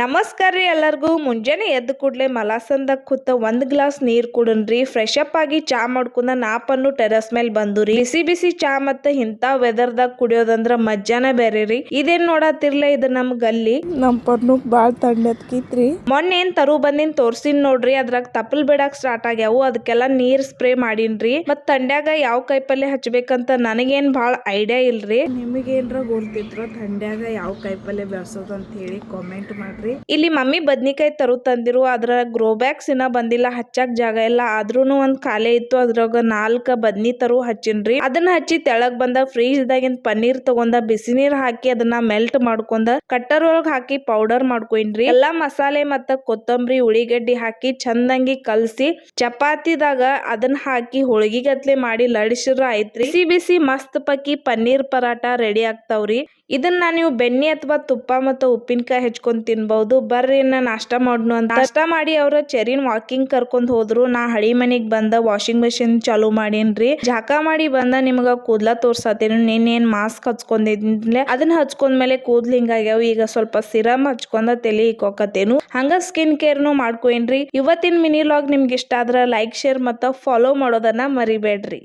ನಮಸ್ಕಾರ ರೀ ಎಲ್ಲರಿಗೂ. ಮುಂಜಾನೆ ಎದ್ದ ಕೂಡಲೇ ಮಲಾಸಂದಾಗ ಕೂತ ಒಂದು ಗ್ಲಾಸ್ ನೀರು ಕುಡನ್ರಿ. ಫ್ರೆಶ್ ಅಪ್ ಆಗಿ ಚಾ ಮಾಡ್ಕೊಂಡ ನಾಪನ್ನು ಟೆರಸ್ ಮೇಲೆ ಬಂದು ರೀ ಬಿಸಿ ಬಿಸಿ ಚಾ ಮತ್ತ ಇಂತ ವೆದರ್ದಾಗ ಕುಡಿಯೋದಂದ್ರ ಮಜ್ಜಾನ ಬೇರೆ ರೀ. ಇದೇನ್ ನೋಡತ್ತಿರ್ಲ ಇದು ನಮ್ ಗಲ್ಲಿ. ನಮ್ಮ ಪನ್ನು ಬಾಳ್ ತಂಡತ್ಕಿತ್ರಿ ಮೊನ್ನೆ ಏನ್ ತರು ಬಂದಿನ್ ತೋರ್ಸಿನ್ ನೋಡ್ರಿ. ಅದ್ರಾಗ ತಪ್ಪಲ್ ಬಿಡಾಕ್ ಸ್ಟಾರ್ಟ್ ಆಗ್ಯಾವು. ಅದಕ್ಕೆಲ್ಲ ನೀರ್ ಸ್ಪ್ರೇ ಮಾಡಿನ್ರಿ. ಮತ್ ತಂಡ್ಯಾಗ ಯಾವ ಕಾಯಿಪಲ್ಲೆ ಹಚ್ಬೇಕಂತ ನನಗೇನ್ ಬಾಳ ಐಡಿಯಾ ಇಲ್ರಿ. ನಿಮಗೇನ್ರ ಗೊತ್ತಿದ್ರ ತಂಡ್ಯಾಗ ಯಾವ ಕಾಯಿಪಲ್ಲೆ ಬೆಳ್ಸೋದಂತ ಅಂತ ಹೇಳಿ ಕಾಮೆಂಟ್ ಮಾಡ್ರಿ. ಇಲ್ಲಿ ಮಮ್ಮಿ ಬದ್ನಿಕಾಯಿ ತರು ತಂದಿರು ಅದ್ರ ಗ್ರೋ ಬ್ಯಾಗ್ಸ್ ಇನ್ನ ಬಂದಿಲ್ಲ, ಹಚ್ಚಾಕ್ ಜಾಗ ಇಲ್ಲ. ಆದ್ರೂನು ಒಂದ್ ಖಾಲಿ ಇತ್ತು, ಅದ್ರಾಗ ನಾಲ್ಕ ಬದ್ನಿ ತರು ಹಚ್ಚಿನ್ರಿ. ಅದನ್ನ ಹಚ್ಚಿ ತೆಳಗ್ ಬಂದ ಫ್ರೀಜ್ ದಾಗಿನ ಪನ್ನೀರ್ ತಗೊಂಡ ಬಿಸಿ ನೀರ್ ಹಾಕಿ ಅದನ್ನ ಮೆಲ್ಟ್ ಮಾಡ್ಕೊಂಡ ಕಟ್ಟರ್ ಒಳಗ್ ಹಾಕಿ ಪೌಡರ್ ಮಾಡ್ಕೊಂಡ್ರಿ ಎಲ್ಲಾ ಮಸಾಲೆ ಮತ್ತ ಕೊತ್ತಂಬರಿ, ಉಳಿಗಡ್ಡಿ ಹಾಕಿ ಚಂದಂಗಿ ಕಲ್ಸಿ ಚಪಾತಿದಾಗ ಅದನ್ನ ಹಾಕಿ ಹೋಳಿಗೆ ಗತ್ಲೆ ಮಾಡಿ ಲಡಿಸಿದ್ರ ಐತ್ರಿ ಬಿಸಿ ಬಿಸಿ ಮಸ್ತ್ ಪಕ್ಕಿ ಪನ್ನೀರ್ ಪರಾಟ ರೆಡಿ ಆಗ್ತಾವ್ರಿ. ಇದನ್ನ ನೀವು ಬೆಣ್ಣೆ ಅಥವಾ ತುಪ್ಪ ಮತ್ತು ಉಪ್ಪಿನಕಾಯಿ ಹೆಚ್ಕೊಂಡು ತಿನ್ಬಹುದು ಬರ್ರಿ ನಾ ನಾಷ್ಟ ಮಾಡ್ನು ಅಂತ. ನಾಷ್ಟ ಮಾಡಿ ಅವ್ರ ಚೆರಿನ್ ವಾಕಿಂಗ್ ಕರ್ಕೊಂಡ್ ಹೋದ್ರು. ನಾ ಹಳಿ ಮನಿಗ್ ಬಂದ ವಾಷಿಂಗ್ ಮೆಷಿನ್ ಚಾಲೂ ಮಾಡೀನ್ರಿ. ಜಾಕ ಮಾಡಿ ಬಂದ ನಿಮ್ಗ ಕೂದ್ಲ ತೋರ್ಸತ್ತೇನು ನಿನ್ನೇನ್ ಮಾಸ್ಕ್ ಹಚ್ಕೊಂಡಿದ್ಲೆ? ಅದನ್ನ ಹಚ್ಕೊಂಡ್ಮೇಲೆ ಕೂದ್ಲು ಹಿಂಗಾಗ್ಯಾವ. ಈಗ ಸ್ವಲ್ಪ ಸಿರಮ್ ಹಚ್ಕೊಂಡ ತಲೆ ಇಕ್ಕೋಕತ್ತೇನು ಹಂಗ ಸ್ಕಿನ್ ಕೇರ್ ನು ಮಾಡ್ಕೊಯೇನ್ರಿ ಇವತ್ತಿನ ಮಿನಿ ಲಾಗ್ ನಿಮ್ಗೆ ಇಷ್ಟ ಆದ್ರ ಲೈಕ್ ಶೇರ್ ಮತ್ತ ಫಾಲೋ ಮಾಡೋದನ್ನ ಮರಿಬೇಡ್ರಿ.